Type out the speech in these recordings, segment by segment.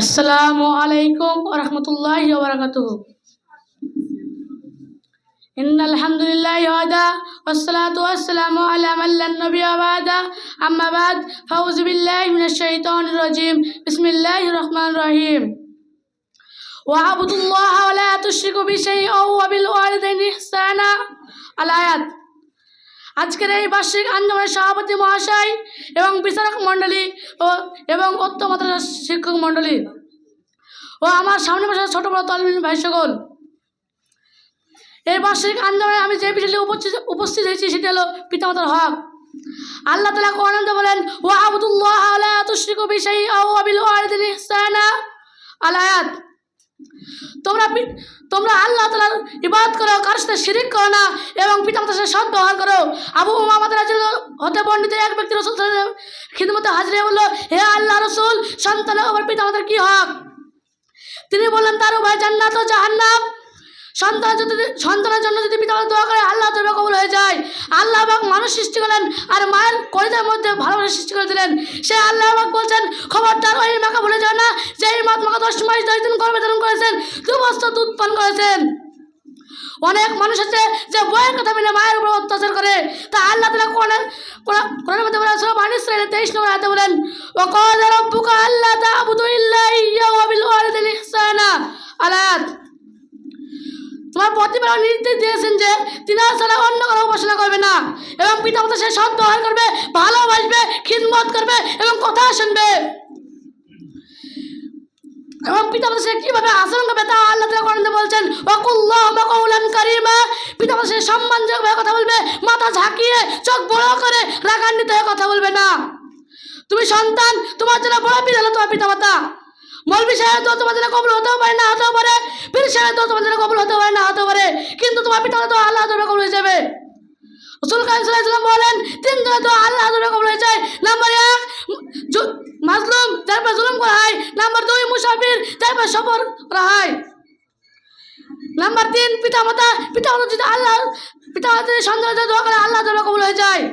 আসসালামু আলাইকুম ওরহমতুল্লাহ ওবরাকাতুহ إن الحمد لله وحده والصلاة والسلام على من لا نبي بعده أما بعد فأعوذ بالله من الشيطان الرجيم بسم الله الرحمن الرحيم واعبدوا الله ولا تشركوا به شيئا وبالوالدين إحسانا الآيات আজকের এই বার্ষিক আন্দোলনের সভাপতি মহাশয় এবং বিচারক মণ্ডলী ও এবং অত্য মাদ্রাসার শিক্ষক মণ্ডলী ও আমার সামনে বসে ছোট বড় তলমিন ভাই সকল এই বার্ষিক আন্দোলনে আমি যে বিষয়টি উপস্থিত উপস্থিত হয়েছি সেটি হলো পিতামাতার হক। আল্লাহ তালা কোরআনন্দে বলেন ও আবদুল্লাহ আলা তুশরিকু বিশাই আও আবিল আলায়াত তোমরা তোমরা আল্লাহ তালার ইবাদত করো, কারোর সাথে শিরিক করো না এবং পিতামাতার সাথে সৎ ব্যবহার করো। আবু মোহাম্মদ রাজুল হতে বর্ণিত এক ব্যক্তি রসুল খিদমতে হাজিরে বলল, হে আল্লাহ রসুল, সন্তান আমার পিতামাতার কি হক? তিনি বললেন, তার উভয় জান্নাত ও জাহান্নাম। যদি সন্তানের জন্য যদি পিতা দোয়া করে, আল্লাহ তবে কবুল হয়ে যায়। আল্লাহ পাক মানুষ সৃষ্টি করলেন আর মায়ের কলিতার মধ্যে ভালোবাসা সৃষ্টি করে দিলেন। সে আল্লাহ পাক বলছেন, খবরদার, ওই মাকে ভুলে যাও না। যে এই মাত মাকে দশ মাস, দশ দিন গর্ভে ধারণ করেছেন, দু বছর দুধ পান করেছেন। অনেক মানুষ আছে যে বইয়ের কথা মিলে মায়ের উপর অত্যাচার করে। তা আল্লাহ তালা কোরআন কোরআনের মধ্যে বলেন সব মানুষ তেইশ নম্বর হাতে বলেন ও কদ রব্বুকা আল্লাহ তাবুদু ইল্লা ইয়্যাহু ওয়া বিল ওয়ালিদাইনি ইহসানা। তোমার প্রতিপালক নির্দেশ দিয়েছেন যে তিনার ছাড়া অন্য কোনো উপাসনা করবে না। এবং পিতা মাতা সে সৎ ব্যবহার করবে, ভালোবাসবে, খিদমত করবে এবং কথা শুনবে। এবং পিতা সে কীভাবে আচরণ করবে তা আল্লাহ তালা কোরআনে বলছেন পিতা সে সম্মানজনকভাবে কথা বলবে, মাথা ঝাঁকিয়ে, চোখ বড় করে রাগান্বিত হয়ে কথা বলবে না। তুমি সন্তান, তোমার জন্য বড় পীর হলো তোমার পিতা মাতা। মৌলবি সাহেব তো তোমার জন্য কবুল হতেও পারে না, হতেও পারে। পীর সাহেব তো তোমার জন্য কবুল হতে পারে না তোমার পিতা তো আল্লাহ তোমার কবুল হয়ে যাবে। রসুল কাইসাল্লাম বলেন, তিন জনে তো তোমার কবুল হয়ে যায়। নাম্বার এক মাজলুম তারপর জুলুম করা হয়। নাম্বার দুই, মুসাফির তারপর সফর করা হয়। নাম্বার তিন পিতা মাতা পিতা মাতা যদি আল্লাহ পিতা মাতা যদি দোয়া করে, আল্লাহ কবুল হয়ে যায়।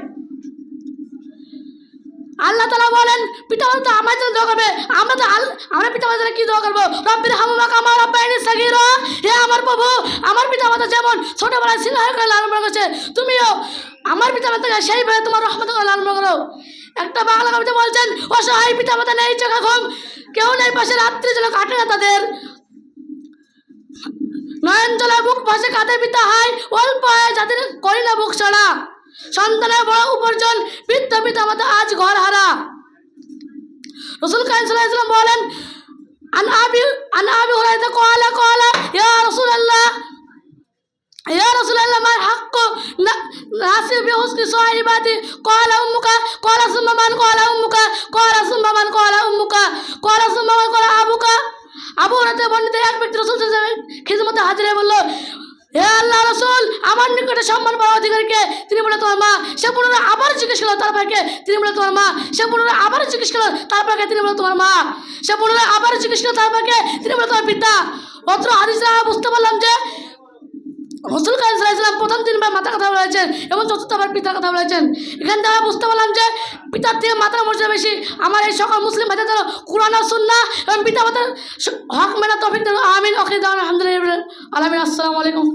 আল্লাহ তালা বলেন পিতা মাতা আমার জন্য দোয়া করবে। আমরা তো আমরা পিতা মাতার কি দোয়া করব? রব্বির হামুমা কামার রব্বাইনি প্রভু, আমার পিতা মাতা যেমন ছোটবেলায় সিনহার করে লালন পালন করেছে, তুমিও আমার পিতা মাতাকে সেইভাবে তোমার রহমত করে লালন পালন করো। একটা বাংলা কবিতা বলছেন, অসহায় পিতা মাতা নেই চোখা ঘুম, কেউ নেই পাশে রাত্রি যেন কাটে না তাদের। নয়ন জলে বুক ভাসে কাঁদে পিতা হয়, অল্প আয় যাদের করি না বুক ছাড়া। সন্তানের বড় উপার্জন, বৃদ্ধ পিতা মাতা আজ ঘর হারা। রসুল কাইম সাল্লাম বলেন, আন আবি আন আবি ইয়া রসুল আল্লাহ ইয়া রসুল আল্লাহ মার হাক্ক নাসি বিহুসনি সাহিবাতি কলা উম্মুকা কলা সুম্মা মান কলা উম্মুকা কলা সুম্মা মান কলা উম্মুকা কলা সুম্মা মান কলা আবুকা আবু হুরাইতা বর্ণিত এক ব্যক্তি রসুল খিদমতে হাজিরে বলল, হে আল্লাহ রসুল, আমার নিকটে সম্মান পাওয়া অধিকারীকে তিনি বলে তোমার মা, সে পুনরায় আবার জিজ্ঞেস করল তারপরকে তিনি বলে তোমার মা, সে পুনরায় আবার জিজ্ঞেস করল তারপরকে তিনি বলে তোমার মা, সে পুনরায় আবার জিজ্ঞেস করল তারপরকে তিনি বলে তোমার পিতা। অত্র হাদিসরা বুঝতে পারলাম যে রসুল কাইসালাম প্রথম তিনবার মাতার কথা বলেছেন এবং চতুর্থবার পিতার কথা বলেছেন। এখান থেকে আমরা বুঝতে পারলাম যে পিতার থেকে মাতার মর্যাদা বেশি। আমার এই সকল মুসলিম ভাইদের যেন কোরআন সুন্না এবং পিতা মাতার হক মেলা তফিক দেন আমিন অখির দাওয়ান, আলহামদুলিল্লাহ আলমিন। আসসালামু আলাইকুম।